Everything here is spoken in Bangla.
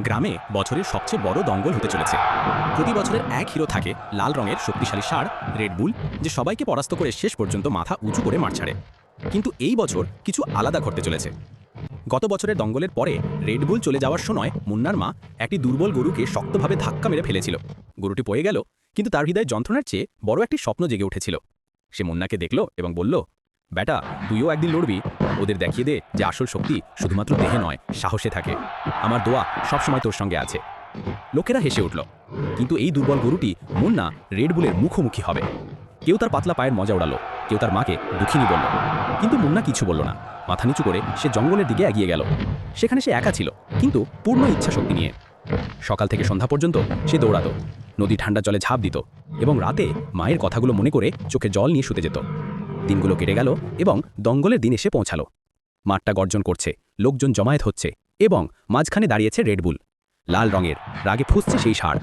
গ্রামে বছরের সবচেয়ে বড় দঙ্গল হতে চলেছে। প্রতি বছরের এক হিরো থাকে, লাল রঙের শক্তিশালী ষাঁড় রেডবুল যে সবাইকে পরাস্ত করে শেষ পর্যন্ত মাথা উঁচু করে মার ছাড়ে। কিন্তু এই বছর কিছু আলাদা ঘটতে চলেছে। গত বছরের দঙ্গলের পরে রেডবুল চলে যাওয়ার সময় মুন্নার মা একটি দুর্বল গরুকে শক্তভাবে ধাক্কা মেরে ফেলেছিল। গরুটি পড়ে গেল, কিন্তু তার হৃদয় যন্ত্রণার চেয়ে বড় একটি স্বপ্ন জেগে উঠেছিল। সে মুন্নাকে দেখল এবং বলল বেটা তুইও একদিন লড়বি। ওদের দেখিয়ে দে যে আসল শক্তি শুধুমাত্র দেহে নয়, সাহসে থাকে। আমার দোয়া সবসময় তোর সঙ্গে আছে। লোকেরা হেসে উঠল। কিন্তু এই দুর্বল গরুটি মুন্না রেড বুলের মুখোমুখি হবে। কেউ তার পাতলা পায়ের মজা উড়ালো, কেউ তার মাকে দুঃখিনী বলল। কিন্তু মুন্না কিছু বলল না। মাথা নিচু করে সে জঙ্গলের দিকে এগিয়ে গেল। সেখানে সে একা ছিল, কিন্তু পূর্ণ ইচ্ছা শক্তি নিয়ে। সকাল থেকে সন্ধ্যা পর্যন্ত সে দৌড়াতো। নদী ঠান্ডা জলে ঝাঁপ দিত এবং রাতে মায়ের কথাগুলো মনে করে চোখে জল নিয়ে শুতে যেত। দিনগুলো কেটে গেল এবং দঙ্গলের দিন এসে পৌঁছালো। মাঠটা গর্জন করছে, লোকজন জমায়েত হচ্ছে এবং মাঝখানে দাঁড়িয়েছে রেডবুল লাল রঙের, রাগে ফুসছে সেই ষাঁড়।